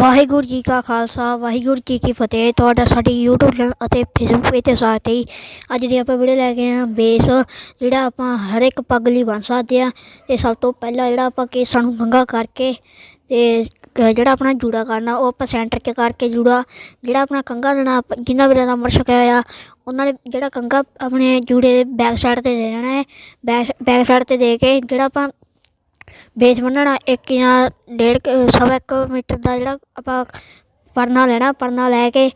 ਵਾਹਿਗੁਰੂ ਜੀ ਕਾ ਖਾਲਸਾ, ਵਾਹਿਗੁਰੂ ਜੀ ਕੀ ਫਤਿਹ। ਤੁਹਾਡਾ ਸਾਡੇ YouTube ਚੈਨਲ ਅਤੇ Facebook ਪੇਜ ਤੇ ਸਾਥ ਹੀ ਅੱਜ ਦੀ ਆਪਾਂ ਵੀਡੀਓ ਲੈ ਕੇ ਆਏ ਹਾਂ ਬੇਸ, ਜਿਹੜਾ ਆਪਾਂ ਹਰ ਇੱਕ ਪੱਗ ਲਈ ਬਣ ਸਕਦੇ ਆ ਤੇ ਸਭ ਤੋਂ ਪਹਿਲਾਂ ਜਿਹੜਾ ਆਪਾਂ ਕੇਸਾਂ ਨੂੰ ਕੰਘਾ ਕਰਕੇ ਤੇ ਜਿਹੜਾ ਆਪਣਾ ਜੂੜਾ ਕਰਨਾ, ਉਹ ਆਪਾਂ ਸੈਂਟਰ 'ਚ ਕਰਕੇ ਜੂੜਾ। ਜਿਹੜਾ ਆਪਣਾ ਕੰਘਾ ਦੇਣਾ ਆਪਾਂ- ਜਿਨ੍ਹਾਂ ਵੀਰਾਂ ਦਾ ਅਮਰ ਛਕਿਆ ਹੋਇਆ, ਉਹਨਾਂ ਨੇ ਜਿਹੜਾ ਕੰਘਾ ਆਪਣੇ ਜੂੜੇ ਦੇ ਬੈਕ ਸਾਈਡ ਤੇ ਦੇ ਦੇਣਾ ਹੈ। ਬੈਕ ਬੈਕ ਸਾਈਡ ਤੇ ਦੇ ਕੇ ਜਿਹੜਾ ਆਪਾਂ ਬੇਸ ਬੰਨਣਾ ਇੱਕ ਜਾਂ ਡੇਢ ਕੁ- ਸਵਾ ਇੱਕ ਮੀਟਰ ਦਾ ਜਿਹੜਾ ਆਪਾਂ ਪਰਨਾ ਲੈਣਾ, ਪਰਨਾ ਲੈ ਕੇ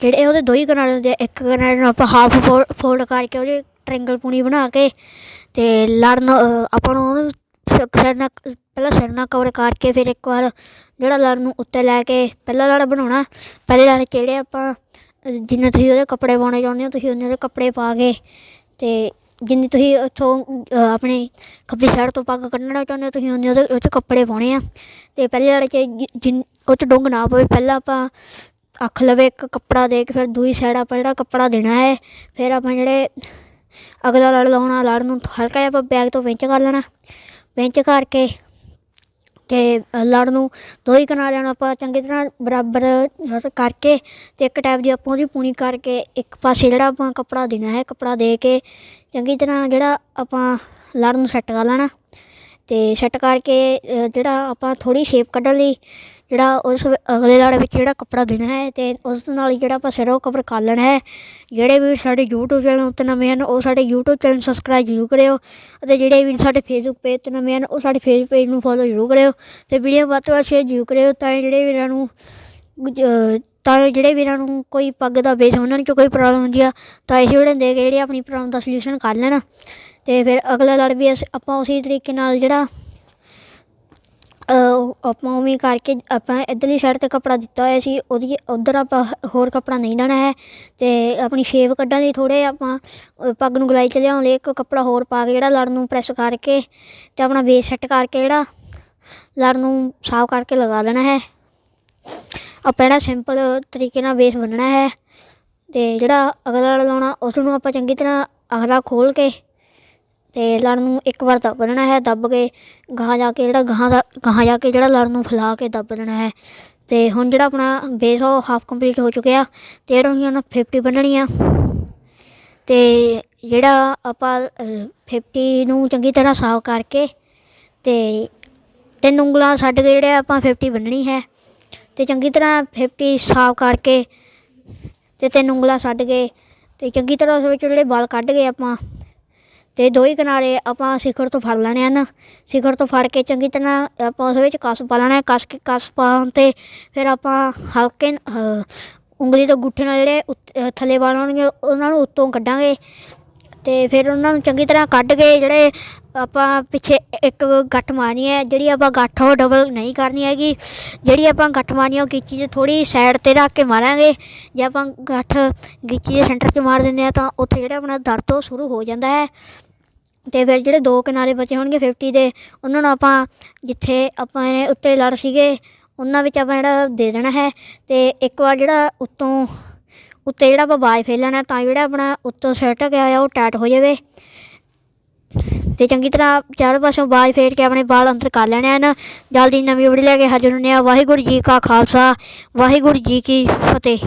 ਜਿਹੜੇ ਉਹਦੇ ਦੋ ਹੀ ਕਿਨਾਰੇ ਹੁੰਦੇ ਆ, ਇੱਕ ਕਿਨਾਰੇ ਨੂੰ ਆਪਾਂ ਹਾਫ ਫੋਲਡ ਕਰਕੇ ਉਹਦੇ ਟ੍ਰਾਇੰਗਲ ਪੂਣੀ ਬਣਾ ਕੇ ਤੇ ਲੜਨ, ਆਪਾਂ ਨੂੰ ਉਹਨੂੰ ਸ- ਸਿਰ ਨਾਲ, ਪਹਿਲਾਂ ਸਿਰ ਨਾਲ ਕਵਰ ਕਰਕੇ ਫਿਰ ਇੱਕ ਵਾਰ ਜਿਹੜਾ ਲੜ ਨੂੰ ਉੱਤੇ ਲੈ ਕੇ ਪਹਿਲਾ ਲੜ ਬਣਾਉਣਾ। ਪਹਿਲੇ ਲੜ ਕਿਹੜੇ ਆਪਾਂ, ਜਿੰਨੇ ਤੁਸੀਂ ਉਹਦੇ ਕੱਪੜੇ ਪਾਉਣੇ ਚਾਹੁੰਦੇ ਹੋ, ਤੁਸੀਂ ਉਹਨੇ ਦੇ ਕੱਪੜੇ ਪਾ ਕੇ ਤੇ ਜਿੰਨੀ ਤੁਸੀਂ ਉੱਥੋਂ ਆਪਣੇ ਖੱਬੀ ਸਾਈਡ ਤੋਂ ਪੱਗ ਕੱਢਣਾ ਚਾਹੁੰਦੇ ਹੋ, ਤੁਸੀਂ ਉਹਨੇ ਉਹਦੇ, ਉਹ 'ਚ ਕੱਪੜੇ ਪਾਉਣੇ ਆ। ਤੇ ਪਹਿਲੇ ਲੜ 'ਚ ਜਿ- ਜਿਨ, ਉਹ 'ਚ ਡੁੰਗ ਨਾ ਪਵੇ। ਪਹਿਲਾਂ ਆਪਾਂ ਅੱਖ ਲਵੇ ਇੱਕ ਕੱਪੜਾ ਦੇ ਕੇ, ਫਿਰ ਦੂਜੀ ਸਾਈਡ ਆਪਾਂ ਜਿਹੜਾ ਕੱਪੜਾ ਦੇਣਾ ਹੈ, ਫਿਰ ਆਪਾਂ ਜਿਹੜੇ ਅਗਲਾ ਲੜ ਲਾਉਣਾ ਲੜ ਨੂੰ ਹਲਕਾ ਜਿਹਾ ਆਪਾਂ ਬੈਗ ਤੋਂ ਵਿੰਚ ਕਰ ਲੈਣਾ। ਵਿੰਚ ਕਰਕੇ ਤੇ ਲੜ ਨੂੰ ਦੋ ਹੀ ਕਿਨਾਰਿਆਂ ਨੂੰ ਆਪਾਂ ਚੰਗੀ ਤਰ੍ਹਾਂ ਬਰਾਬਰ ਕਰਕੇ ਤੇ ਇੱਕ ਟਾਈਪ ਦੀ ਆਪਾਂ ਉਹਦੀ ਪੂਣੀ ਕਰਕੇ ਇੱਕ ਪਾਸੇ ਜਿਹੜਾ ਆਪਾਂ ਕੱਪੜਾ ਦੇਣਾ ਹੈ, ਕੱਪੜਾ ਦੇ ਕੇ ਚੰਗੀ ਤਰ੍ਹਾਂ ਜਿਹੜਾ ਆਪਾਂ ਲੜ ਨੂੰ ਸੈੱਟ ਕਰ ਲੈਣਾ ਤੇ ਸੈੱਟ ਕਰਕੇ ਜਿਹੜਾ ਆਪਾਂ ਥੋੜੀ ਸ਼ੇਪ ਕੱਢਣ ਲਈ ਜਿਹੜਾ ਉਸ ਅਗਲੇ ਲੜ ਵਿੱਚ ਜਿਹੜਾ ਕੱਪੜਾ ਦੇਣਾ ਹੈ ਤੇ ਉਸ ਨਾਲ ਹੀ ਜਿਹੜਾ ਆਪਾਂ ਸਿਰ ਉਹ ਕਵਰ ਕਰ ਲੈਣਾ ਹੈ। ਜਿਹੜੇ ਵੀ ਸਾਡੇ YouTube ਚੈਨਲ ਉੱਤੇ ਨਵੇਂ ਹਨ, ਉਹ ਸਾਡੇ YouTube ਚੈਨਲ ਸਬਸਕ੍ਰਾਈਬ ਜ਼ਰੂਰ ਕਰਿਓ ਅਤੇ ਜਿਹੜੇ ਵੀ ਸਾਡੇ Facebook ਪੇਜ ਤੇ ਨਵੇਂ ਹਨ, ਉਹ ਸਾਡੇ Facebook ਪੇਜ ਨੂੰ ਫੋਲੋ ਜ਼ਰੂਰ ਕਰਿਓ ਤੇ ਵੀਡੀਓ ਵੱਧ ਤੋਂ ਵੱਧ ਸ਼ੇਅਰ ਜ਼ਰੂਰ ਕਰਿਓ ਤਾਂ ਕਿ ਜਿਹੜੇ ਵੀਰਾਂ ਨੂੰ ਤਾਂ ਕਿ ਜਿਹੜੇ ਵੀਰਾਂ ਨੂੰ ਕੋਈ ਪੱਗ ਦਾ ਬੇਸ ਉਹਨਾਂ ਨੂੰ ਕੋਈ ਪ੍ਰੋਬਲਮ ਹੁੰਦੀ ਆ, ਤਾਂ ਇਹ ਵੀਡੀਓ ਦੇਖ ਕੇ ਜਿਹੜੇ ਆਪਣੀ ਪ੍ਰੋਬਲਮ ਦਾ ਸੋਲੂਸ਼ਨ ਕਰ ਲੈਣ। ਤੇ ਫਿਰ ਅਗਲਾ ਲੜ ਵੀ ਅਸੀਂ- ਆਪਾਂ ਉਸੇ ਤਰੀਕੇ ਨਾਲ ਜਿਹੜਾ ਆਪਾਂ ਉਵੇਂ ਕਰਕੇ ਆਪਾਂ ਇੱਧਰਲੀ ਸਾਈਡ ਤੇ ਕੱਪੜਾ ਦਿੱਤਾ ਹੋਇਆ ਸੀ, ਉਹਦੀ ਉੱਧਰ ਆਪਾਂ ਹੋਰ ਕੱਪੜਾ ਨਹੀਂ ਲੈਣਾ ਹੈ ਅਤੇ ਆਪਣੀ ਸ਼ੇਪ ਕੱਢਣ ਲਈ ਥੋੜ੍ਹੇ ਆਪਾਂ ਪੱਗ ਨੂੰ ਗਲਾਈ ਚ ਲਿਆਉਣ ਲਈ ਇੱਕ ਕੱਪੜਾ ਹੋਰ ਪਾ ਕੇ ਜਿਹੜਾ ਲੜ ਨੂੰ ਪ੍ਰੈਸ ਕਰਕੇ ਅਤੇ ਆਪਣਾ ਬੇਸ ਸੈੱਟ ਕਰਕੇ ਜਿਹੜਾ ਲੜ ਨੂੰ ਸਾਫ਼ ਕਰਕੇ ਲਗਾ ਲੈਣਾ ਹੈ। ਆਪਾਂ ਜਿਹੜਾ ਸਿੰਪਲ ਤਰੀਕੇ ਨਾਲ ਬੇਸ ਬੰਨਣਾ ਹੈ ਅਤੇ ਜਿਹੜਾ ਅਗਲਾ ਲਾਉਣਾ, ਉਸ ਨੂੰ ਆਪਾਂ ਚੰਗੀ ਤਰ੍ਹਾਂ ਅਗਲਾ ਖੋਲ ਕੇ ਤੇ ਲੜ ਨੂੰ ਇੱਕ ਵਾਰ ਦੱਬ ਦੇਣਾ ਹੈ ਦੱਬ ਕੇ ਗਾਹਾਂ ਜਾ ਕੇ ਜਿਹੜਾ ਗਾਹਾਂ ਦਾ ਗਾਹਾਂ ਜਾ ਕੇ ਜਿਹੜਾ ਲੜ ਨੂੰ ਫੈਲਾ ਕੇ ਦੱਬ ਦੇਣਾ ਹੈ। ਤੇ ਹੁਣ ਜਿਹੜਾ ਆਪਣਾ ਬੇਸ ਉਹ ਹਾਫ ਕੰਪਲੀਟ ਹੋ ਚੁੱਕਿਆ ਤੇ ਜਿਹੜਾ ਹੁਣ ਉਹਨਾਂ 50 ਬੰਨਣੀ ਆ। ਤੇ ਜਿਹੜਾ ਆਪਾਂ ਅਹ, 50 ਨੂੰ ਚੰਗੀ ਤਰ੍ਹਾਂ ਸਾਫ਼ ਕਰਕੇ ਤੇ ਤਿੰਨ ਉਂਗਲਾਂ ਛੱਡ ਕੇ ਜਿਹੜੇ ਆਪਾਂ 50 ਬੰਨਣੀ ਹੈ ਤੇ ਚੰਗੀ ਤਰ੍ਹਾਂ 50 ਸਾਫ਼ ਕਰਕੇ ਤੇ ਤਿੰਨ ਉਂਗਲਾਂ ਛੱਡ ਕੇ ਤੇ ਚੰਗੀ ਤਰ੍ਹਾਂ ਉਸ ਵਿੱਚ ਜਿਹੜੇ ਵਾਲ ਕੱਢ ਗਏ ਆਪਾਂ ਤੇ ਦੋ ਹੀ ਕਿਨਾਰੇ ਆਪਾਂ ਸਿਖਰ ਤੋਂ ਫੜ ਲੈਣੇ ਹਨ। ਸਿਖਰ ਤੋਂ ਫੜ ਕੇ ਚੰਗੀ ਤਰ੍ਹਾਂ ਆਪਾਂ ਉਸ ਵਿੱਚ ਕਸ ਪਾ ਲੈਣਾ ਹੈ। ਕਸ ਕੇ ਕਸ ਪਾਉਣ ਤੇ ਫਿਰ ਆਪਾਂ ਹਲਕੇ ਉਂਗਲੀ ਤੋਂ ਗੁੱਠੇ ਨਾਲ ਜਿਹੜੇ ਉੱਤ- ਥੱਲੇ ਵਾਲ ਹੋਣਗੇ, ਉਹਨਾਂ ਨੂੰ ਉੱਤੋਂ ਕੱਢਾਂਗੇ। ਤੇ ਫਿਰ ਉਹਨਾਂ ਨੂੰ ਚੰਗੀ ਤਰ੍ਹਾਂ ਕੱਢ ਕੇ ਜਿਹੜੇ ਆਪਾਂ ਪਿੱਛੇ ਇੱਕ ਗੱਠ ਮਾਰਨੀ ਹੈ, ਜਿਹੜੀ ਆਪਾਂ ਗੱਠ ਉਹ ਡਬਲ ਨਹੀਂ ਕਰਨੀ ਹੈਗੀ। ਜਿਹੜੀ ਆਪਾਂ ਗੱਠ ਮਾਰਨੀ ਹੈ ਉਹ ਗਿੱਚੀ 'ਚ ਥੋੜੀ ਸਾਈਡ ਤੇ ਰੱਖ ਕੇ ਮਾਰਾਂਗੇ। ਜੇ ਆਪਾਂ ਗੱਠ ਗਿੱਚੀ ਦੇ ਸੈਂਟਰ 'ਚ ਮਾਰ ਦਿੰਦੇ ਆ ਤਾਂ ਉੱਥੇ ਜਿਹੜਾ ਆਪਣਾ ਦਰਦ ਉਹ ਸ਼ੁਰੂ ਹੋ ਜਾਂਦਾ ਹੈ। ਤੇ ਫਿਰ ਜਿਹੜੇ ਦੋ ਕਿਨਾਰੇ ਬਚੇ ਹੋਣਗੇ 50 ਦੇ, ਉਹਨਾਂ ਨੂੰ ਆਪਾਂ ਜਿੱਥੇ ਆਪਾਂ ਇਹਨੇ ਉੱਤੇ ਲੜ ਸੀਗੇ, ਉਹਨਾਂ ਵਿੱਚ ਆਪਾਂ ਜਿਹੜਾ ਦੇ ਦੇਣਾ ਹੈ। ਤੇ ਇੱਕ ਵਾਰ ਜਿਹੜਾ ਉੱਤੋਂ, ਉੱਤੇ ਜਿਹੜਾ ਆਪਾਂ ਬਾਜ ਫੇਰ ਲੈਣਾ, ਤਾਂ ਜਿਹੜਾ ਆਪਣਾ ਉੱਤੋਂ ਸੈੱਟ ਗਿਆ ਆ, ਉਹ ਟਾਈਟ ਹੋ ਜਾਵੇ। ਤੇ ਚੰਗੀ ਤਰ੍ਹਾਂ ਚਾਰੇ ਪਾਸੋਂ ਬਾਜ ਫੇਰ ਕੇ ਆਪਣੇ ਵਾਲ ਅੰਦਰ ਕਰ ਲੈਣੇ ਹਨ। ਜਲਦੀ ਨਵੀਂ ਵੀਡੀਓ ਲੈ ਕੇ ਹਾਜ਼ਰ ਹੁੰਦੇ ਆ ਵਾਹਿਗੁਰੂ ਜੀ ਕਾ ਖਾਲਸਾ, ਵਾਹਿਗੁਰੂ ਜੀ ਕੀ ਫਤਿਹ।